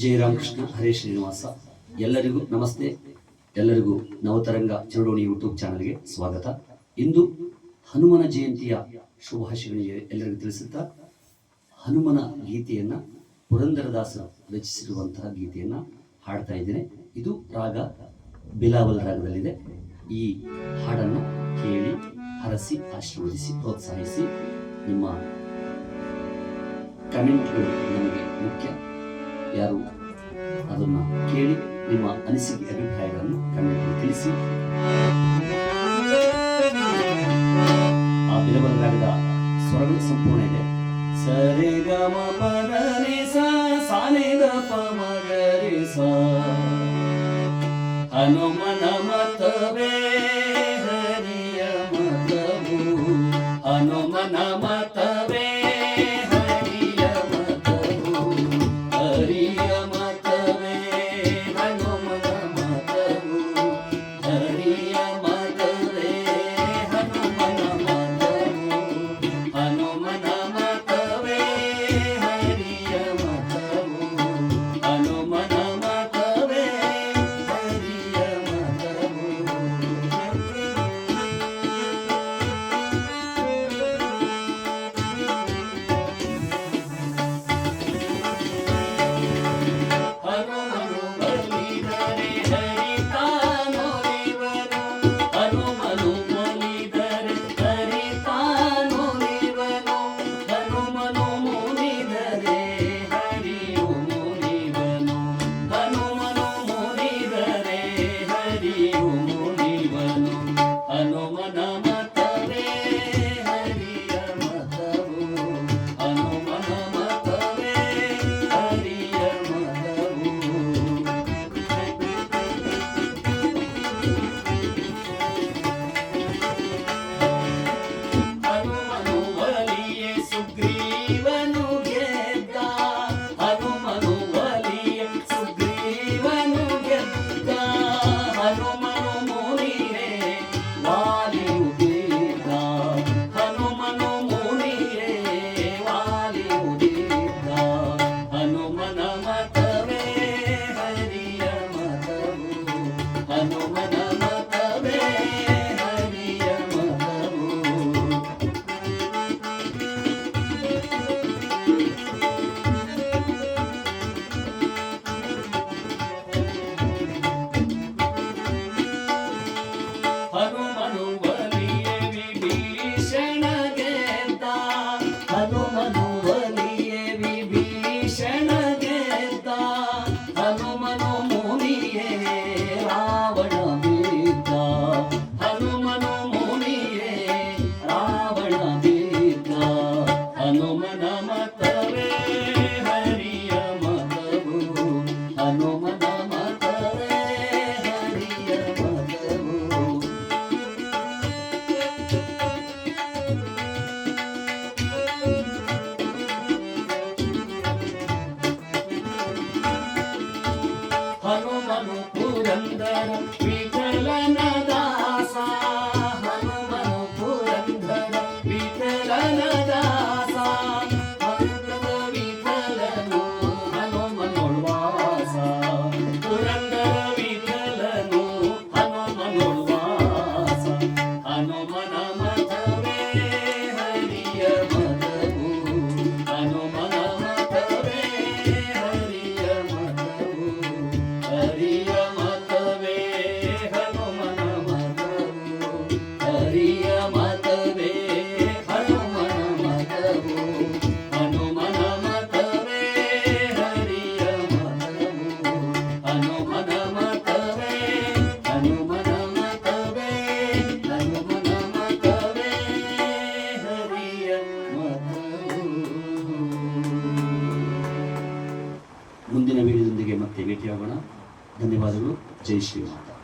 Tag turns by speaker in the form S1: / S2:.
S1: ಜಯ ರಾಮಕೃಷ್ಣ ಹರೇ ಶ್ರೀನಿವಾಸ ಎಲ್ಲರಿಗೂ ನಮಸ್ತೆ. ಎಲ್ಲರಿಗೂ ನವತರಂಗ ಚರಡೋಣಿ ಯೂಟ್ಯೂಬ್ ಚಾನಲ್ಗೆ ಸ್ವಾಗತ. ಇಂದು ಹನುಮನ ಜಯಂತಿಯ ಶುಭಾಶಯಗಳು ಎಲ್ಲರಿಗೂ ತಿಳಿಸುತ್ತಾ, ಹನುಮನ ಗೀತೆಯನ್ನು ಪುರಂದರದಾಸರು ರಚಿಸಿರುವಂತಹ ಗೀತೆಯನ್ನು ಹಾಡ್ತಾ ಇದ್ದೇನೆ. ಇದು ರಾಗ ಬಿಲಾವಲ್ ರಾಗದಲ್ಲಿದೆ. ಈ ಹಾಡನ್ನು ಕೇಳಿ, ಹರಸಿ, ಆಶೀರ್ವದಿಸಿ, ಪ್ರೋತ್ಸಾಹಿಸಿ ನಿಮ್ಮ ಕಮೆಂಟ್ಗಳು ನಮಗೆ ಮುಖ್ಯ. ಯಾರು ಅದನ್ನು ಕೇಳಿ ನಿಮ್ಮ ಅನಿಸಿಕೆ, ಅಭಿಪ್ರಾಯಗಳನ್ನು ಕಮೆಂಟ್ ತಿಳಿಸಿ. ಆ ಬಿಲಬಂಗಾಗದ ಸ್ವರಗಳು ಸಂಪೂರ್ಣ ಇದೆ. ಸರಿ ಗಮ ಪದರಿ ಸಾನೆ ದ ಪಮಗರಿ ಸ ಹನುಮ Mano, mano. ಮುಂದಿನ ವಿಡಿಯೋದೊಂದಿಗೆ ಮತ್ತೆ ಭೇಟಿಯಾಗೋಣ. ಧನ್ಯವಾದಗಳು. ಜೈ ಶ್ರೀಮಾತ